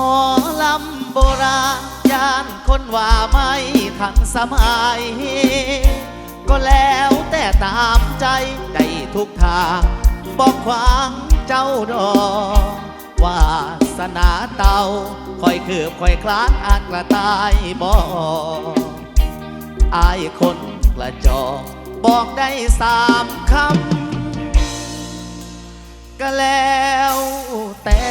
มอลำโบราณยานคนว่าไม่ทันสมัย ก็แล้วแต่ตามใจได้ทุกทางบอกขวางเจ้าดอกวาสนาเต่าคอยคืบคอยคลานอากระตายบอกอายคนกระจอกบอกได้สามคำ ก็แล้วแต่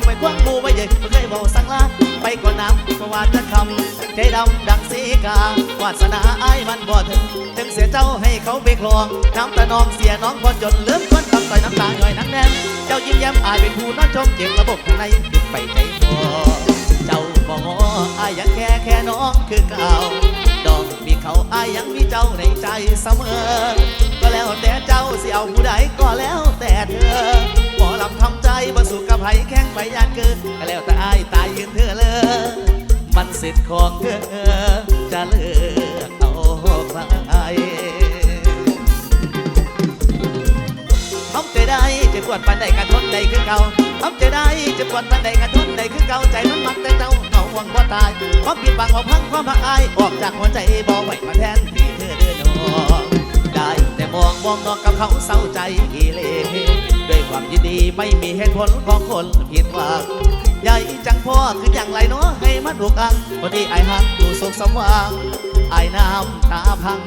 นเสางห่วงไปควงปูไม่เย็นเคยบอกสั่งลาไปก่อนน้ำก็ว่าจะคำใจดำดังสีกาวาสนาไอ้ายมันบ่ถึงถึงเสียเจ้าให้เขาไปคลองน้ำตาน้องเสียน้องพอจนเลื่อมคนทำต่อยน้ำตาหน่อยนักแน่นเจ้ายิ้มแย้มอายเป็นผู้น้อนชมเจ็บระบบข้างในติดไปใจพอเจ้าบ่งออายยังแค่แค่น้องคือเก่าดอกมีเขาอายยังมีเจ้าในใจเสมอ ก็แล้วแต่เจ้าเสิเอาผู้ใดก็แล้วแต่เธอ หมอลำทำใจบ่สู่กับไผแข้งไปยานเกินก็แล้วแต่อายตายยืนเธอเลย มันสิทธิ์ของเธอจะเลือกเอาใครทำใจได้จะปวดปันใดกระทนใดคือเก่าทำใจได้จะปวดปันใดกระทนใดคือเก่าใจมันมักแต่เจ้าเอาห่วงว่าตายความผิดบังเอาพังความพักอายออกจากหัวใจบ่ไหวมาแทนที่เธอเดินออกได้แต่มองมองนอกกับเขาเศร้าใจอีเล ด้วยความยินดีไม่มีเหตุผลของคนผิดหวังใหญ่จังพ่อคืออย่างไรเนาะให้มาถูกอังพอดีไอ้หักอยู่สุขสมหวังไอ้น้ำตาพัง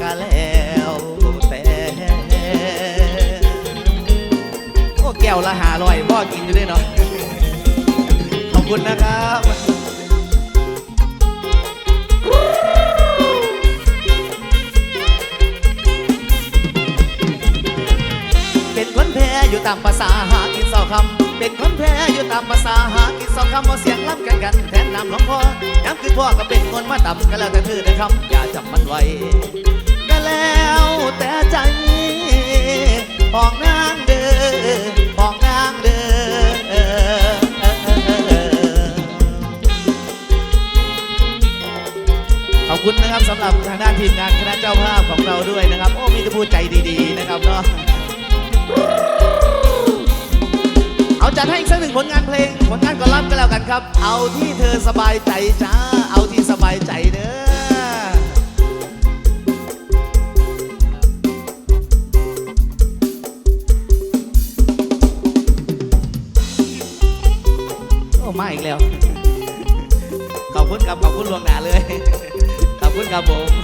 กะแล้วแต่โอ้แก้วละหาลอยพ่อกินอยู่ด้วยเนาะขอบคุณนะครับ อยู่ตามภาษาหากินเศร้าคำเป็นคนแพ้อยู่ตามภาษาหากินเศร้าคำว่าเสียงล้ำกันกันแทนน้ำหลวงพ่อย้ำคือพ่อก็เป็นคนมาต่ำก็แล้วแต่เธอนะครับอย่าจับมันไว้ก็แล้วแต่ใจปองนางเด้อปองนางเด้อขอบคุณนะครับสำหรับทางด้านทีมงานคณะเจ้าภาพของเราด้วยนะครับ โอ้มีแต่ผู้ใจดี ๆ นะครับเนาะ จัดให้อีกสักหนึ่งผลงานเพลง ผลงานก่อนรับกันแล้วกันครับ เอาที่เธอสบายใจจ้า เอาที่สบายใจเด้อโอ้มาอีกแล้ว ขอบคุณครับ ขอบคุณลวงหนาเลย ขอบคุณครับผม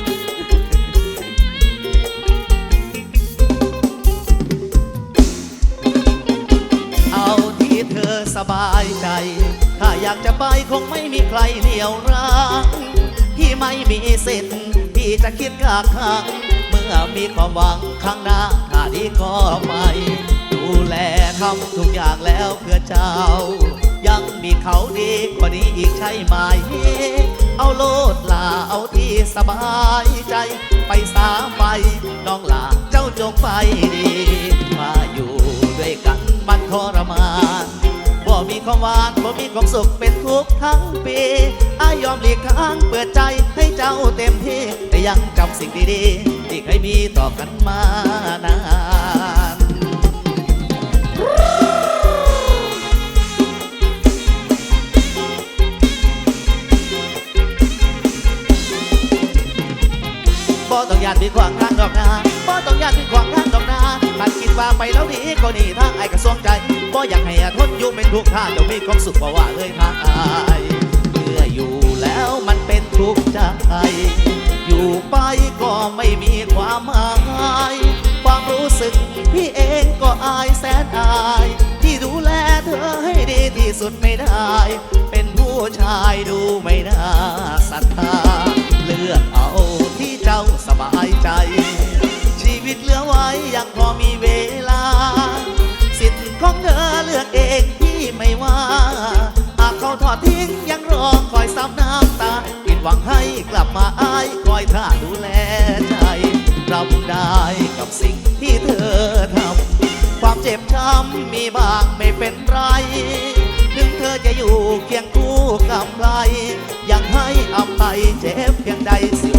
สบายใจ ถ้าอยากจะไปคงไม่มีใครเหนี่ยวรั้งที่ไม่มีสิทธิ์ที่จะคิดกากขังเมื่อมีความหวังข้างหน้าถ้าดีก็ไปดูแลทำทุกอย่างแล้วเพื่อเจ้า ยังมีเขาดีกว่านี้อีกใช่ไหม เอาโลดลาเอาที่สบายใจ ไปสาไปน้องลาเจ้าจงไปดี มาอยู่ด้วยกันมันทรมาน บ่มีความหวานบ่มีความสุขเป็นทุกทั้งปีอายยอมหลีกทางเปิดใจให้เจ้าเต็มที่แต่ยังจำสิ่งดีๆ ที่เคยมีต่อกันมานานบ่ต้องยานมีขวางทางดอกนาบ่ต้องยานมีขวางทางดอกนาถ้าคิดว่าไปแล้วดีก็หนีทางไอ้กระทรวงใจ บ่อยากให้อทนอยู่เป็นทุกข์ถ้าจะมีความสุขบ่ว่าเลยทายเมื่ออยู่แล้วมันเป็นทุกข์ใจ อยู่ไปก็ไม่มีความหมาย ความรู้สึกพี่เองก็อายแสนอาย ที่ดูแลเธอให้ดีที่สุดไม่ได้ เป็นผู้ชายดูไม่น่าศรัทธาเลือกเอาที่เจ้าสบายใจ ชีวิตเหลือไว้ยังพอมีเวลา ขอกเองพี่ไม่ว่าหากเขาทอดทิ้งยังรอคอยซ้ำน้ำตาผิดหวังให้กลับมาอายคอยท่าดูแลใจรับได้กับสิ่งที่เธอทำความเจ็บช้ำมีบ้างไม่เป็นไร ถึงเธอจะอยู่เคียงคู่กับใครยังให้อภัยเจ็บเพียงใดสิ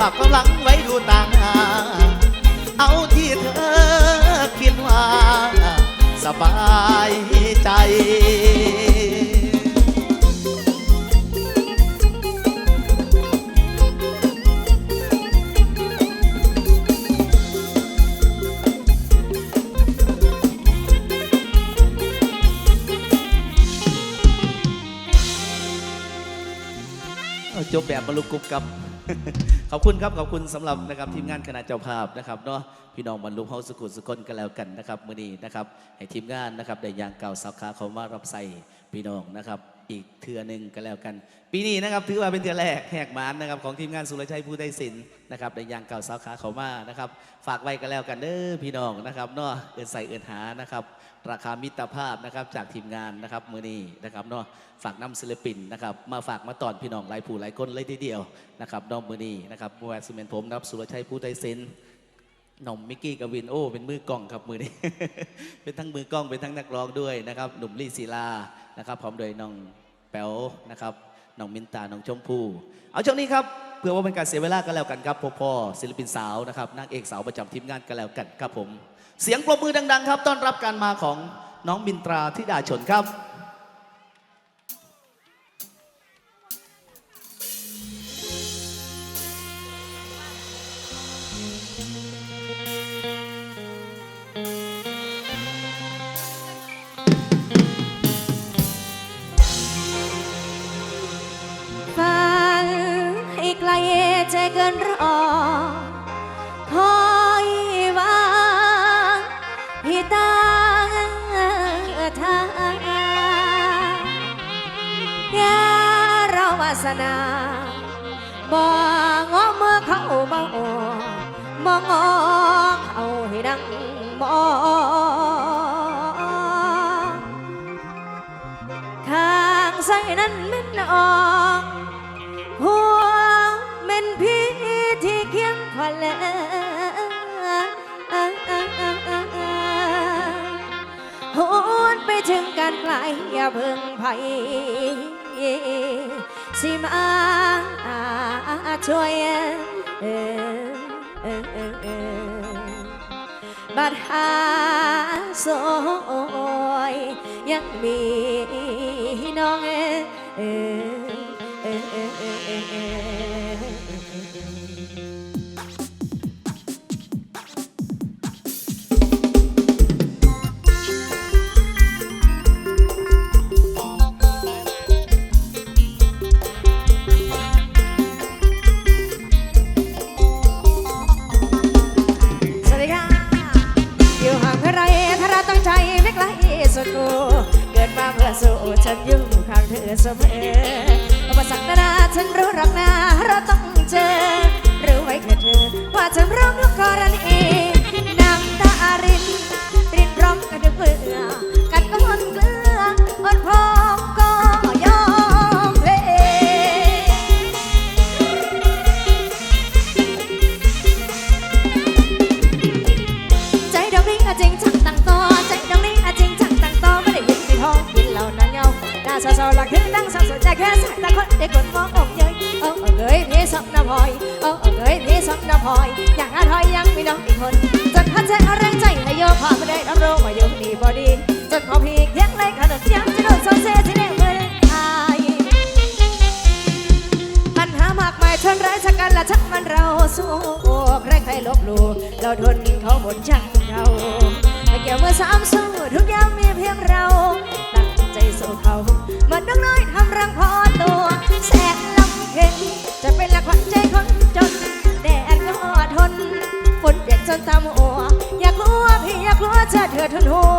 ปากกำลังไว้ดูต่างหน้าเอาที่เธอคิดว่า สบายใจเอาจบแบบบรรลุกรุบกับ ขอบคุณครับขอบคุณสำหรับนะครับทีมงานคณะเจ้าภาพนะครับเนาะพี่น้องบรรลุเฮาสุขุสุคนกันแล้วกันนะครับมื้อนี้นะครับให้ทีมงานนะครับได้ยางเก่าสาขาเขามารับใส่พี่น้องนะครับอีกเทือหนึ่งกันแล้วกัน ปีนี้นะครับถือว่าเป็นเทือแรกแหกมานนะครับของทีมงานสุรชัยผู้ได้สินนะครับได้ยางเก่าสาขาเขามานะครับฝากไว้กันแล้วกันเด้อพี่น้องนะครับเนาะเอินใส่เอินหานะครับ ราคามิตรภาพนะครับจากทีมงานนะครับมือนี้นะครับเนาะฝากน้ำศิลปินนะครับมาฝากมาตอนพี่น้องหลายผู้หลายคนเลยทีเดียวนะครับน้องมือนี้นะครับบัวซีเมนผมนะครับสุรชัยผู้ไทยเซนหน่อมมิกกี้กวินโอเป็นมือกล้องครับมือนี้ เป็นทั้งมือกล้องเป็นทั้งนักร้องด้วยนะครับหนุ่มลี่ศิลานะครับพร้อมโดยน้องแป๋วนะครับน้องมินตาน้องชมพู่เอาช่วงนี้ครับเพื่อว่าเป็นการเสียเวลากันแล้วกันครับพ่อพ่อศิลปินสาวนะครับนางเอกสาวประจำทีมงานกันแล้วกันครับผม เสียงปรบมือดัง ๆ ครับ ต้อนรับการมาของน้องบินตราธิดาชนครับ ฝันให้ไกลใจเกินรอ นาบ่งอเมื่อเขามาโอมองอเขาให้ดังมองข้างใส่นั้นม่นออกหัวแม่นพี่ที่เคียงขวัญแลโหดไปถึงการไกลอย่าเพิ่งภัย สิมาช่วยเออเออเออเออบัดหาโซยยังมีน้องเออเออเอเออ กลสุดกูเกิดมาเพื่อสู้ฉันอยู่ข้างเธอเสมออุปสรรคนานาฉันรู้รักนาเราต้องเจอรู้ไว้แค่เธอว่าฉันร้องทุกกรณี ทนหัว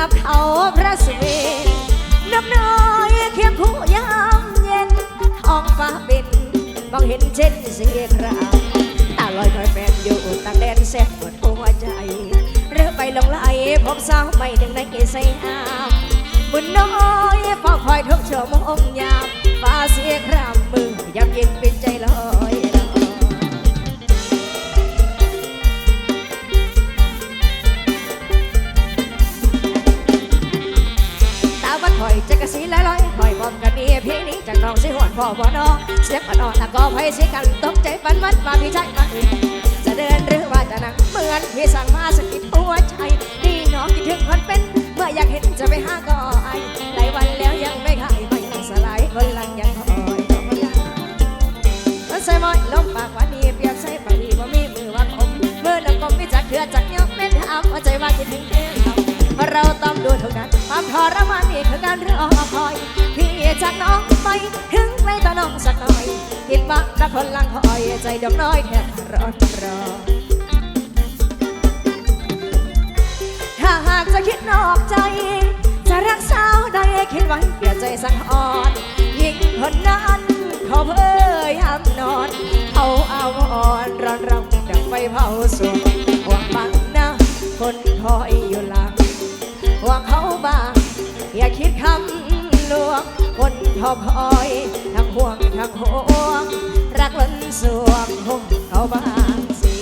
กับเขาพระสุเมนนับน้อยเคียงคู่ยามเย็นท้องฟ้าเป็นมองเห็นเช่นเสียครามตาลอยคอยแฟนอยู่ตางแดนแสบปวดหัวใจเรือไปลงไหลพบสาวไม่ดึงในเกใส่น้ำบุญน้อยเฝ้าคอยทุกชั่วโมงยามฟ้าเสียครามมือยามเย็นเป็นใจลอย กระสีลอยลอยถอยพอมกันนี่เพลงนี้จากน้องสิหวนพ่อบ่นอเสียงอ่อนๆแล้วก็ไพสิกันตกใจปันมันมาพี่ชายมาจะเดินหรือว่าจะนั่งเหมือนพี่สั่งมาสกิดหัวใจนี่น้องคิดถึงคนเป็น เมื่ออยากเห็นจะไปหาก็ไอหลายวันแล้วยังไม่ขายไม่สลายคนลังยังคอยต้องพยายามมันใส่มอยลมปากวานนี่เปรียบใส่ปากนี่ว่ามีมือว่าคมมือน้ำกลมมีจักเถื่อจักยกเม็ดถามว่าใจว่าคิดถึงเพียงเราเพราะเราต้องดูเท่ากัน ความทรมานนี่คือการรอคอย พี่จากน้องไปถึงไม่ต่อน้องสักหน่อยคิดว่ารักคนลังคอยใจดอกน้อยแทบร้อนรอถ้าหากจะคิดนอกใจ จะรักสาวใดคิดไว้เปลี่ยนใจสังอ่อนยิ่งคนนั้นเขาเพ้ยามนอน เอาเอาอ่อนร้อนรำดังไฟเผาสวงห่วงบัง ทอคอยทั้งห่วงทั้งห่วง รักล้นสวงห่วงเขาบางสิ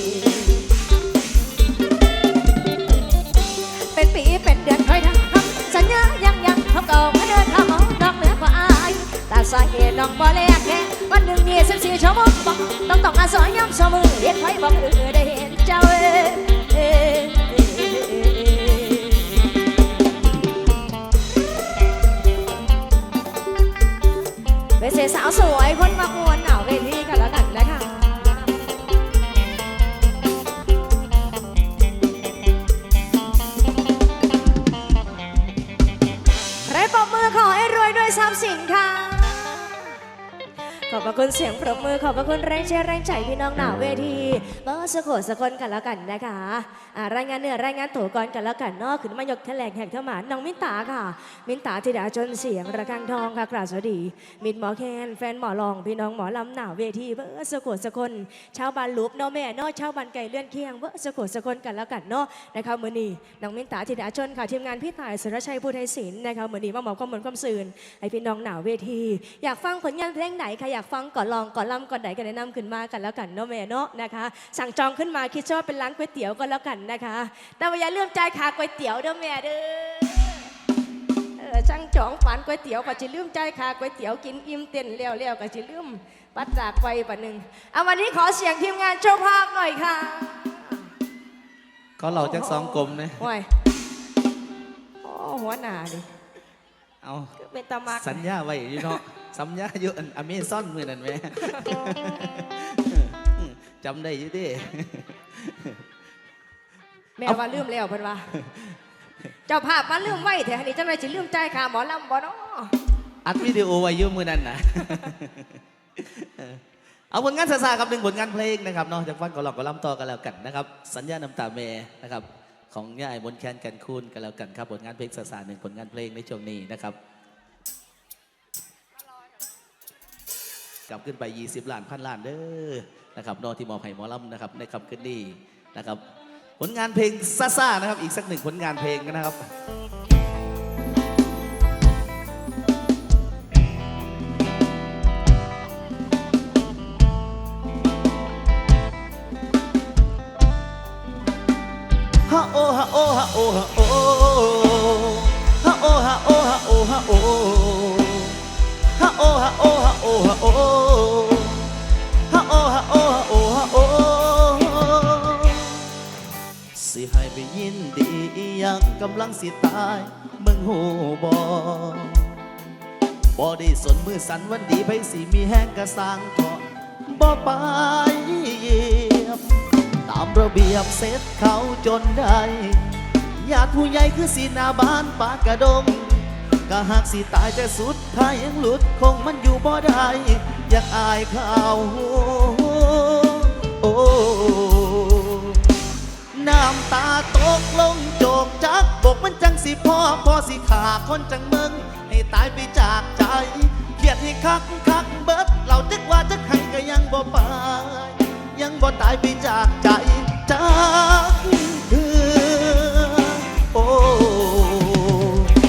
เป็นปีเป็นเดือนคอยทำสัญญายังยังเขาเก่ามาเดินทางมองนอกเหนือกว่าอายแต่สาเหตุน้องบ่แลกแค่วันหนึ่งมีสิบสี่ชั่วโมงต้องต้องอาศัยย้ำสมือเห็นไฟบอกเออาวสวยคนมามวนหนาวเวทีกันแล้วกันแล้วค่ะใครปรบมือขอให้รวยด้วยทรัพย์สินค่ะ อบพระคุณเสียงปรบมือขอบพระคุณแรงเชียร์แรงใจพี่น้องหนาเวทีเบอร์สะโขสะคนกันแล้วกันนะคะอ่ารายงานเหนือรายงานตัวก่อนกันแล้วกันเนอกขึ้นมายกแถลงแห่งเข้ามาน้องมินตาค่ะ มินตาธิดาจนเสียงระฆังทองค่ะกราบสวัสดีมินหมอแคนแฟนหมอลองพี่น้องหมอลำหนาเวทีเบอร์สะโขสะคนชาวบ้านลูปเนาะแม่เนาะชาวบ้านไก่เลื่อนเคียงเบอร์สะโขสะคนกันแล้วกันเนาะนะคะมือนีน้องมินตาธิดาจนค่ะทีมงานพี่ต่ายสุรชัยผู้ไทยศิลป์นะคะมือนี้มาบอความเหมือนความสื่นให้พี่น้องหนาเวที อยากฟังผลงานเพลงไหนใครอยากฟังก่อนลองก่อนลำก่อนไหนก็แนะนำขึ้นมากันแล้วกันเนาะแม่เนาะนะคะสั่งจองขึ้นมาคิดว่าเป็นร้านก๋วยเตี๋ยวก็แล้วกันนะคะ แต่ว่าอย่าลืมจ่ายค่าก๋วยเตี๋ยวเด้อแม่เด้อเออช่างจองฝันก๋วยเตี๋ยวก็จะลืมจ่ายค่าก๋วยเตี๋ยวกินอิ่มเต้นเลี้ยวๆก็จะลืมปัดจากไปปะหนึ่งเอาวันนี้ขอเสียงทีมงานเจ้าภาพหน่อยค่ะเขาเราจักสองกลมเลยโอ้ยโอ้หัวหน้าดิเอาก็เป็นตามักสัญญาไว้อยู่เนาะ สัญญาอยู่อันอเมซอนมือนั่นแหม่จำได้อยู่ดิแม่ว่าลืมแล้วเพิ่นว่า เจ้าภาพมาลืมไว้แถวนี้จังไรสิลืมใจายค่าหมอลำบ่เนาะอัดวิดีโอไว้อยุ่มือนั่นนะเออเอาผลงานซาซาครับหนึ่งผลงานเพลงนะครับเนอกจากฟังก็ลองก็ล่ำต่อกันแล้วกันนะครับ สัญญาน้ำตาเมนะครับ ของย่ายบนแคนกันคูนกันแล้วกันครับ ผลงานเพลงซาซาหนึ่งผลงานเพลงในช่วงนี้นะครับ กลับขึ้นไป 20 ล้านพันล้านเด้อนะครับนอที่มอบให้หมอลำนะครับในคำขึ้นนี้นะครับ ผลงานเพลงซ่าซ่าๆนะครับ อีกสักหนึ่งผลงานเพลงนะครับฮะโอฮะโอฮะโอฮะโอ ยังกำลังสิตาย มึงหูบอบ่ได้สนมือสันวันดีไปสิมีแห้งกระสังเถาะบ่ไปเยียบตามระเบียบเสร็จเขาจนได้ญาติผู้ใหญ่คือสีหนาบ้านปากกระดงก็หากสิตายแต่สุดท้ายยังหลุดคงมันอยู่บ่ได้ อยากอายเขาโอ้ น้ำตาตกลงโจกจักบกมันจังสิพ่อพ่อสิขาคนจังมึง ให้ตายไปจากใจเกียดให้คักคักเบิดเราจึกว่าจะใครก็ยังบ่ไปยังบ่ตายไปจากใจจากคือโอ้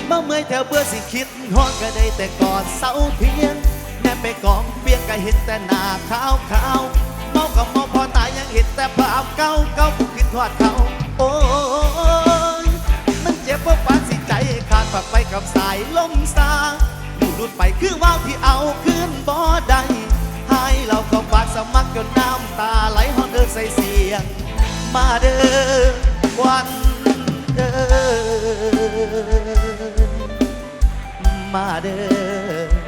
มาเมื่อยแถวเบื่อสิคิดฮอดก็ได้แต่กอดเสาเพียงแน่ไปกองเปียงก็เห็นแต่หน้าขาวขาวเมากับเมา เห็นแต่ภาพเก่าเก่าคิดทอดเขาโอ้ยมันเจ็บเพราะปานสิใจขาดฝักไปกับสายลมซาอยู่หลุดไปคือว่าวที่เอาขึ้นบ่ได้ให้เราก็ฝากสมัครจนน้ำตาไหลฮอนเดินใส่เสียง มาเดินวันเดินมาเดิน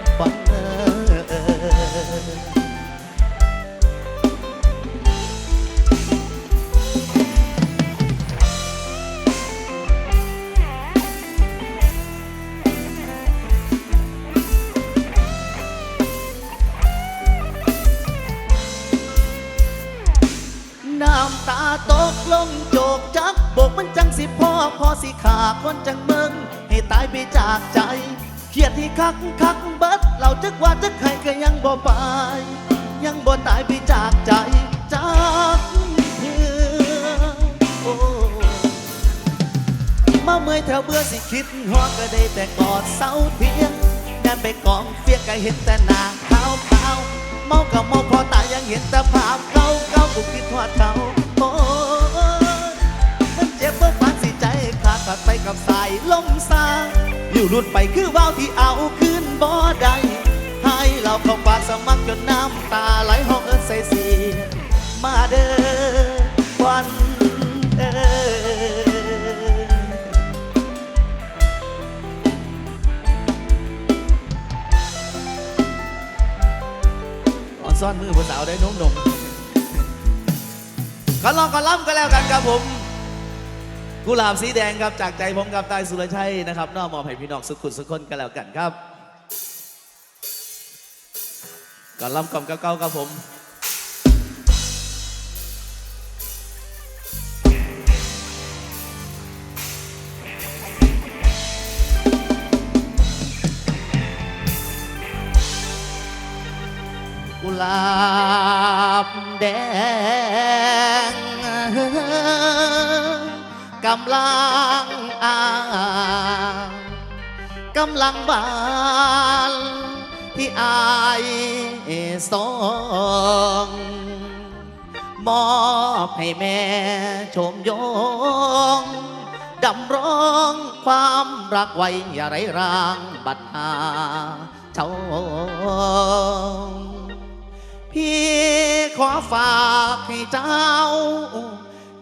ำตาตกลงโจกจักบกมันจังสิพ่อพอสิขาคนจังเมืองให้ตายไปจากใจเครียดที่คักคักเบิดเราจึกว่าจึกใครก็ยังบ่ไปยังบ่ตายไปจากใจจากเพื่อโอ้มาเมื่อยแถวเบื่อสิคิดฮอดก็ได้แต่กอดเสาเทียงแนนไปกองเฟียงก็เห็นแต่น้าขาวขาวเมากับเมาพอตายยังเห็นแต่ภาพเก่าเก่ากูคิดฮอดเขา มันเจ็บเมื่อปานสิใจขาดตัดไปกับสายลมซาอยู่หลุดไปคือว่าวที่เอาขึ้นบ่ได้ให้เราเข้าปากสมัครจนน้ำตาไหลห้องเอินใส่เสียมาเด้อวันเอออ่อนซ่อนมือผู้สาวได้นุ่มนม ก็ลองก็ล่ำก็แล้วกันครับผม กุหลาบสีแดงครับจากใจผมกับตายสุรชัยนะครับนอกมอบให้พี่น้องสุขุนสุขคนก็แล้วกันครับก็ล่ำกล่อมเก้าครับผมกุหลาบแดง กำลังอ่างกำลังบานที่อายสองมอบให้แม่ชมยงดำร้องความรักไว้อย่าไรร้างบัดหาเจ้าพี่ขอฝากให้เจ้า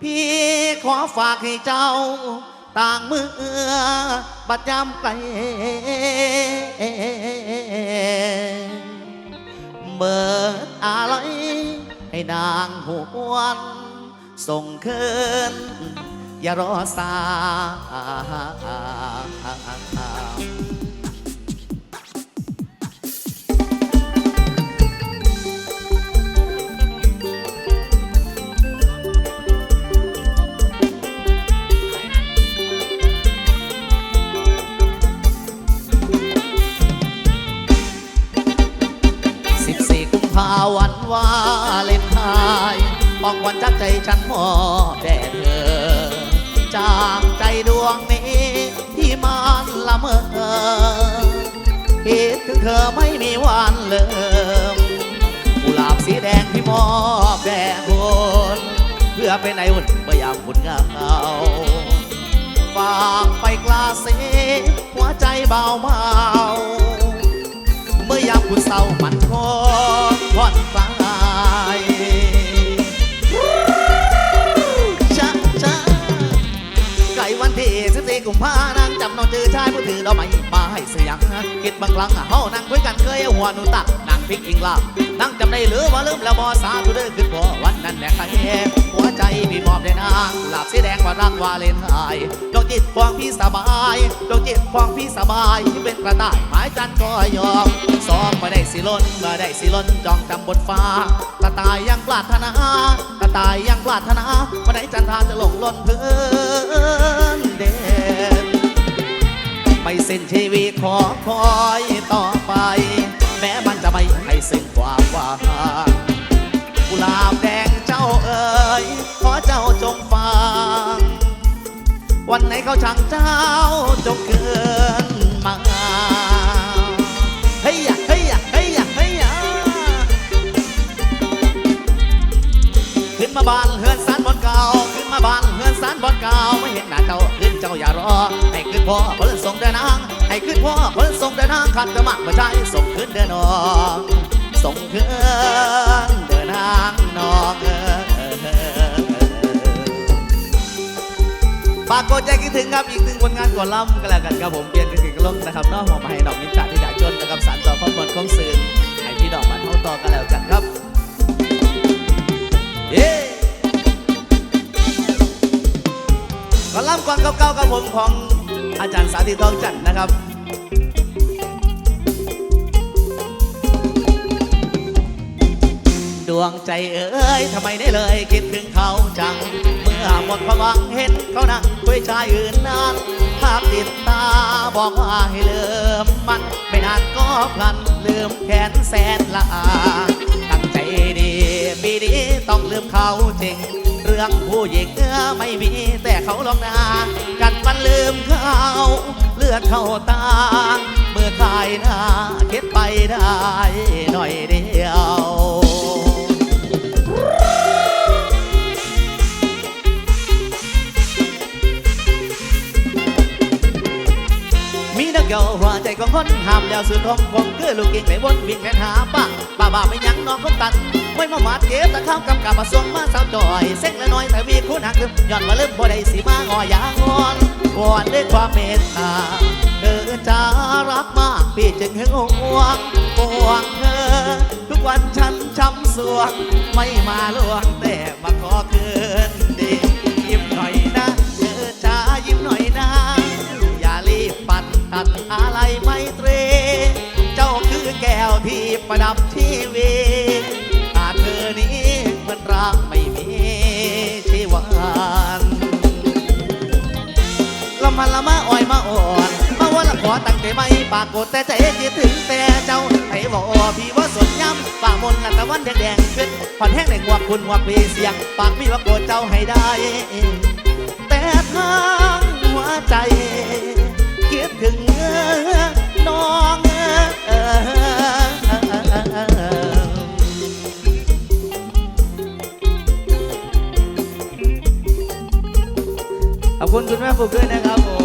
พี่ขอฝากให้เจ้า ต่างมือบัดยามไกลเบิดอะไรให้นางหวนส่งคืนอย่ารอสาาวันว่าเล่นทายบอกวันจักใจฉันมอบแด่เธอ จากใจดวงนี้ที่มันละเมอคิดถึงเธอไม่มีวันเลิมกุหลาบสีแดงที่มอบแด่คนเพื่อเป็นไออุ่นเมื่อยามคุณเงาฝากไปกลาเสหัวใจเบาเบา เมื่อยามคุณเศร้ามันคอผ่อนคลายชะชะไก่วันที่สิบสี่กุมภานางจำนอนเจอชายผู้ถือดอกไม้มาให้เสียงคิดบางครั้งเฮานั่งคุยกันเคยหัวหนุนตัก พลิกอิงลาบนั่งจำได้หรือว่าลืมแล้วบอสาธุเด้อขึ้นบ่วันนั้นแหละใครหัวใจพี่มอบได้นางหลับสีแดงว่ารักวาเลนไทน์ดวงจิตควงพี่สบายดวงจิตควงพี่สบายเป็นกระต่ายหมายจันก็ยอมซ้อมมาได้สิล้นมาได้สิล้นจองจำบนฟ้ากระต่ายยังปรารถนากระต่ายยังปรารถนามาได้จันทราจะหลงล้นเพื่อนเด่นไปเส้นชีวิตขอคอยต่อไป จะไม่ให้สิ้นความหวังกุหลาบแดงเจ้าเอ๋ยขอเจ้าจงฟัง วันไหนเขาช่างเจ้าจงเกินมาเฮ้ยยะเฮ้ยยะเฮ้ยยะเฮ้ยยะขึ้นมาบ้านเฮือนสารบอนเก่าขึ้นมาบ้านเฮือนสารบอนเก่าไม่เห็นหน้าเจ้าขึ้นเจ้าอย่ารอให้ขึ้นพ่อนส่งเดินนาง ให้ขึ้นพ่อคนส่งเดินนางขันจะมากมาใจส่งขึ้นเดินนองส่งขึ้นเดินนางนองเออเออเออฝากกดใจคิดถึงครับอีกหนึ่งผลงานก่อนล่ำกันแล้วกันครับผมเปลี่ยนกันถึงลงนะครับนอกหอมมาให้ดอกมินจ่าที่ด่าจนนะครับสารต่อข้อมูลของสื่อให้พี่ดอกมันเท่าต่อกันแล้วกันครับเย้ก่อนล่ำก่อนเก่าๆกับผมของ อาจารย์สาธิตทองจันทร์นะครับดวงใจเอ้ยทำไมได้เลยคิดถึงเขาจัง เมื่อหมดความหวังเห็นเขานั่งคุยชายอื่นนานภาพติดตาบอกว่าให้ลืมมัน ไม่นานก็พลันลืมแขนแสนละอาตั้งใจดีปีนี้ต้องลืมเขาจริง เรื่องผู้หญิงเออไม่มีแต่เขาลองนากันมันลืมเขาเลื อดเข้าตา เมื่อคายหน้าเก็บไปได้หน่อยเดียว คนห้ามแล้วสื่อของผมคือลูกกิ่งไปวนวิ่งแม่นหาป้าป้าบ้าไม่ยั้งน้องคงตันไม่มาหมาดเก็บแต่ข้ามกำกับมาส่งมาสาวจอยเซ็งละน้อยแต่วีคุณหักลืมย้อนมาลืมบ่ได้สีมางอยางอนวอนด้วยความเมตตาเธอจะรักมากพี่จึงหึงหวงห่วงเธอ ทุกวันฉันช้ำสวงไม่มาลวงแต่มาขอคืนดี ตัดอะไรไม่เตรเจ้าคือแก้วที่ประดับทีวีขาดเธอนี้มันรักไม่มีชีวันละมันละมาอ่อยมาอ่อนมาว่าละขอตั้งใจไม่ปากกดแต่ใจคิดถึงแต่เจ้าไอ้บอกพี่ว่าสนย้ำฝ่ามนละตะวันแดงๆขึ้นผ่อนแห้งในหัวคุณหัวปีเสียง ปากพี่ว่าโกรธเจ้าให้ได้ แต่ทางหัวใจ คิดถึงน้องขอบคุณคุณแม่ฟุกด้วยนะครับผม